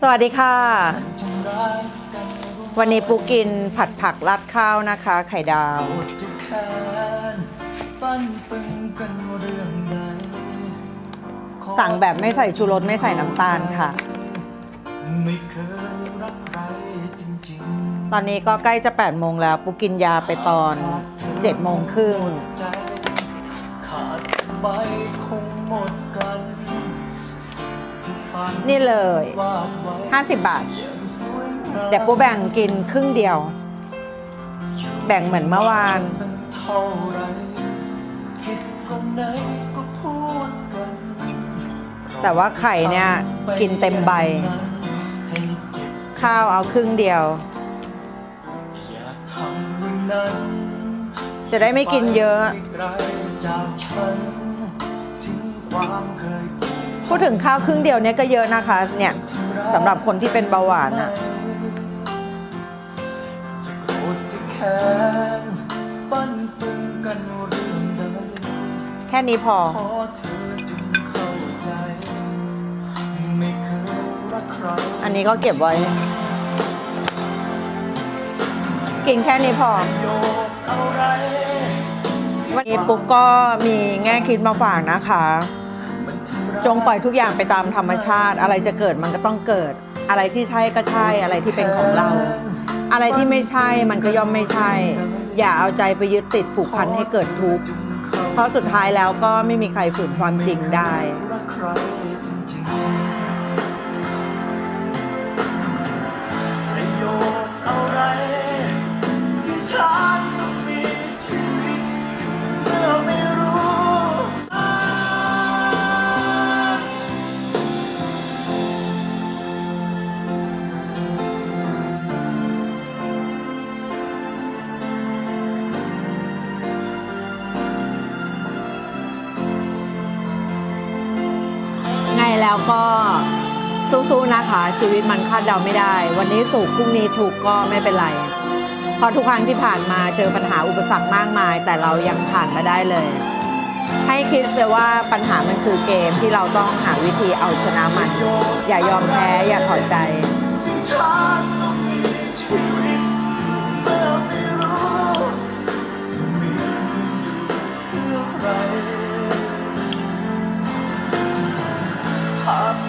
สวัสดีค่ะ วันนี้ปูกินผัดผักราดข้าวนะคะ ไข่ดาว สั่งแบบไม่ใส่ชูรสไม่ใส่น้ำตาลค่ะ ตอนนี้ก็ใกล้จะ8โมงแล้วปูกินยาไปตอน7โมงครึ่งขาดไปคงหมดกัน นี่เลยวาดไว้50 บาทยังสวยงามเดี๋ยวปูแบ่งกินครึ่งเดียว แบ่งเหมือนเมื่อวานแต่ว่าไข่เนี่ยกินเต็มใบ ข้าวเอาครึ่งเดียว จะได้ไม่กินเยอะ พูดถึงข้าวครึ่งเดียวเนี่ยก็เยอะนะคะ เนี่ยสำหรับคนที่เป็นเบาหวานอะจะแค่นี้พอขอเธอจงเข้าใจไม่เคยรักใครอันนี้ก็เก็บไว้ กินแค่นี้พอ วันนี้ปุ๊กก็มีแง่คิดมาฝากนะคะ จงปล่อยทุกอย่างไปตามธรรมชาติ อะไรจะเกิดมันก็ต้องเกิด อะไรที่ใช่ก็ใช่อะไรที่เป็นของเรา อะไรที่ไม่ใช่มันก็ย่อมไม่ใช่ อย่าเอาใจไปยึดติดผูกพันให้เกิดทุกข์เพราะสุดท้ายแล้วก็ไม่มีใครฝืนความจริงได้ แล้วก็สู้ๆนะคะ ชีวิตมันคาดเดาไม่ได้ วันนี้สุขพรุ่งนี้ถูกก็ไม่เป็นไรเพราะทุกครั้งที่ผ่านมาเจอปัญหาอุปสรรคมากมาย แต่เรายังผ่านมาได้เลย ให้คิดเลยว่าปัญหามันคือเกมที่เราต้องหาวิธีเอาชนะมัน อย่ายอมแพ้อย่าถอดใจ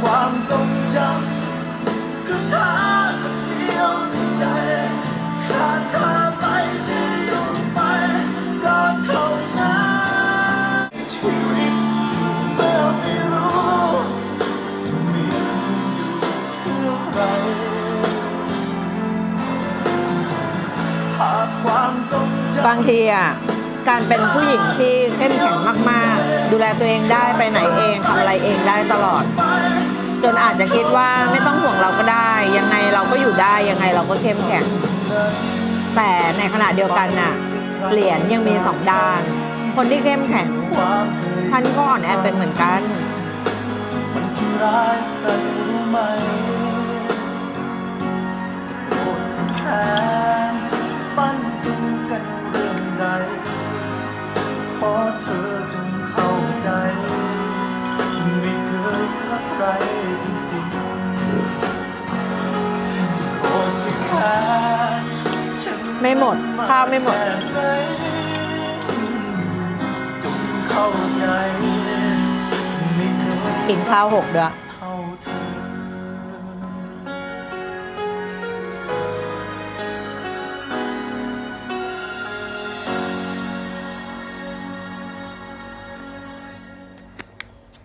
ความทรงจำคือเธอคนเดียวในใจขาดเธอไปจะอยู่ไปก็เท่านั้นชีวิตเมื่อไม่รู้จะมีอยู่เพื่อใครหากความทรงจำ บางทีอะการเป็นผู้หญิงที่เข้มแข็งมากๆ ดูแลตัวเองได้ไปไหนเองทำอะไรเองได้ตลอด จนอาจจะคิดว่าไม่ต้องห่วงเราก็ได้ ยังไงเราก็อยู่ได้ยังไงเราก็เข้มแข็งแต่ในขณะเดียวกันน่ะเหรียญยังมีสองด้าน คนที่เข้มแข็งฉันก็อ่อนแอเป็นเหมือนกันมันทร้ายกันรู้ไหมโกรธจะแค้นปั้นตึงกันเรื่องใดขอเธอจงเข้าใจ ไม่เคยรักใคร ไม่หมด ข้าวไม่หมดแค่ไหนจงเข้าใจไม่เคยกินข้าวหกเดือนเท่าเธอ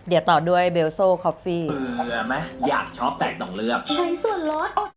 เดี๋ยวต่อด้วยเบลโซ่คอฟฟี่ เบื่อไหมอยากช็อปแต่ต้องเลือก ใช้ส่วนลด